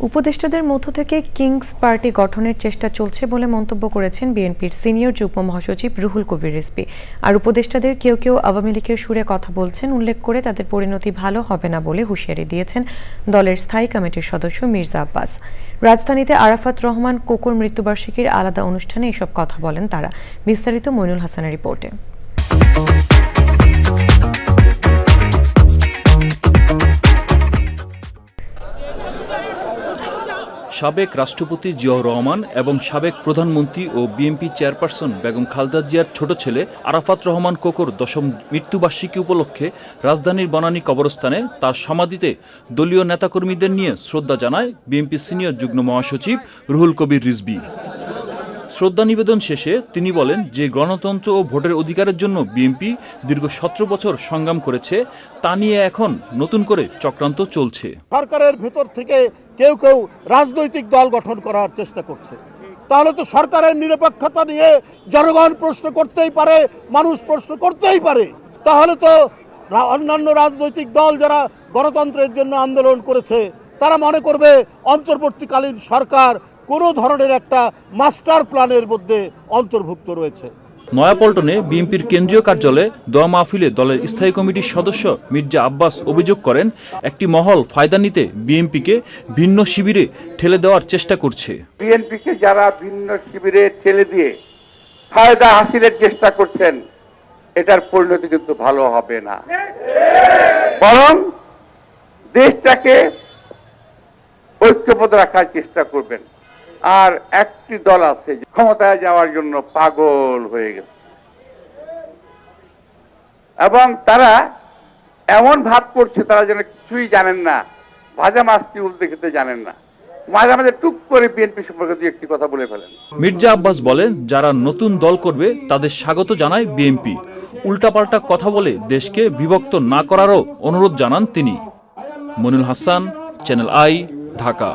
উপদেষ্টাদের মধ্য থেকে কিংস পার্টি গঠনের চেষ্টা চলছে বলে মন্তব্য করেছেন বিএনপির সিনিয়র যুগ্ম মহাসচিব রুহুল কবির রিজভী। আর উপদেষ্টাদের কেউ কেউ আওয়ামী লীগের সুরে কথা বলছেন, উল্লেখ করে তাদের পরিণতি ভালো হবে না বলে হুঁশিয়ারি দিয়েছেন দলের স্থায়ী কমিটির সদস্য মির্জা আব্বাস। রাজধানীতে আরাফাত রহমান কোকুর মৃত্যুবার্ষিকীর আলাদা অনুষ্ঠানে এসব কথা বলেন তারা। বিস্তারিত মইনুল হাসানের রিপোর্টে। সাবেক রাষ্ট্রপতি জিয়াউর রহমান এবং সাবেক প্রধানমন্ত্রী ও বিএনপি চেয়ারপারসন বেগম খালদা জিয়ার ছোট ছেলে আরাফাত রহমান কোকর দশম মৃত্যুবার্ষিকী উপলক্ষে রাজধানীর বনানী কবরস্থানে তার সমাধিতে দলীয় নেতাকর্মীদের নিয়ে শ্রদ্ধা জানায় বিএনপি সিনিয়র যুগ্ম মহাসচিব রুহুল কবির রিজবি শ্রদ্ধা নিবেদন শেষে তিনি বলেন যে গণতন্ত্র ও ভোটের অধিকারের জন্য বিএনপি দীর্ঘ সতেরো বছর সংগ্রাম করেছে, তা নিয়ে এখন নতুন করে চক্রান্ত চলছে। সরকারের ভেতর থেকে কেউ কেউ রাজনৈতিক দল গঠন করার চেষ্টা করছে। তাহলে তো সরকারের নিরপেক্ষতা নিয়ে জনগণ প্রশ্ন করতেই পারে, মানুষ প্রশ্ন করতেই পারে। তাহলে তো অন্যান্য রাজনৈতিক দল যারা গণতন্ত্রের জন্য আন্দোলন করেছে, তারা মনে করবে অন্তর্বর্তীকালীন সরকার কোনো ধরনের একটা মাস্টার প্ল্যানের মধ্যে অন্তর্ভুক্ত রয়েছে। নয়াপল্টনে বিএনপির কেন্দ্রীয় কার্যালয়ে দোয়া মাহফিলে দলের স্থায়ী কমিটির সদস্য মির্জা আব্বাস অভিযোগ করেন একটি মহল ফায়দা নিতে বিএনপিকে ভিন্ন শিবিরে ঠেলে দেওয়ার চেষ্টা করছে। বিএনপিকে যারা ভিন্ন শিবিরে ঠেলে দিয়ে ফায়দা হাসিলের চেষ্টা করছেন এটার পরিণতি কিন্তু ভালো হবে না। বরং দেশটাকে ঐক্যবদ্ধ রাখার চেষ্টা করবেন। আর একটি দল আছে ক্ষমতায় যাওয়ার জন্য পাগল হয়ে গেছে। এবং তারা এমন ভাব করছে, তারা যেন কিছুই জানেন না, ভাজা মাছটি উল্টে খেতে জানেন না। মাঝে মাঝে টুক করে বিএনপি সম্পর্কে একটি কথা বলে ফেলেন। মির্জা আব্বাস বলেন, যারা নতুন দল করবে, তাদের স্বাগত জানায় বিএনপি। উল্টাপাল্টা কথা বলে দেশকে বিভক্ত না করারও অনুরোধ জানান তিনি। Monil Hasan channel I Dhaka